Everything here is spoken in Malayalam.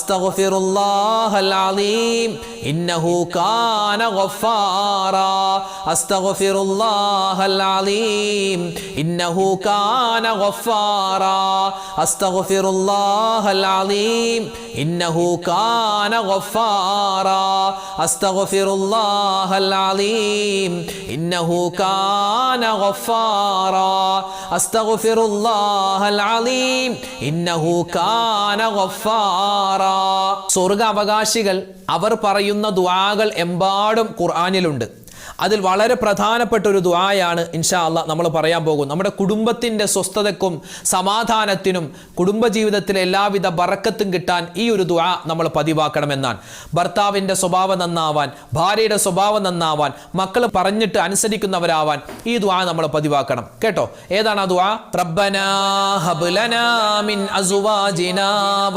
أستغفر الله العظيم إنه كان غفارا. അസ്തഗ്ഫിറുല്ലാഹൽ അലീം. ഇന്നഹു കാന ഗഫാറ. അസ്തഗ്ഫിറുല്ലാഹൽ അലീം. ഇന്നഹു കാന ഗഫാറ. അസ്തഗ്ഫിറുല്ലാഹൽ അലീം. ഇന്നഹു കാന ഗഫാറ. അസ്തഗ്ഫിറുല്ലാഹൽ അലീം. ഇന്നഹു കാന ഗഫാറ. സ്വർഗ അവർ പറയുന്ന ദുആകൾ എമ്പാടും ഖുർആനിലുണ്ട്. അതിൽ വളരെ പ്രധാനപ്പെട്ട ഒരു ദ്വായാണ് ഇൻഷാ അല്ല നമ്മൾ പറയാൻ പോകും നമ്മുടെ കുടുംബത്തിന്റെ സ്വസ്ഥതയ്ക്കും സമാധാനത്തിനും കുടുംബജീവിതത്തിലെ എല്ലാവിധ ബറക്കത്തും കിട്ടാൻ ഈ ഒരു ദ്വാ നമ്മൾ പതിവാക്കണമെന്നാണ്. ഭർത്താവിന്റെ സ്വഭാവം നന്നാവാൻ ഭാര്യയുടെ സ്വഭാവം നന്നാവാൻ മക്കൾ പറഞ്ഞിട്ട് അനുസരിക്കുന്നവരാവാൻ ഈ ദ്വാ നമ്മൾ പതിവാക്കണം. കേട്ടോ? ഏതാണ് ആ ദ്വാ റബ്ബനാ ഹബ് ലനാ മിൻ അസുവാജിനാ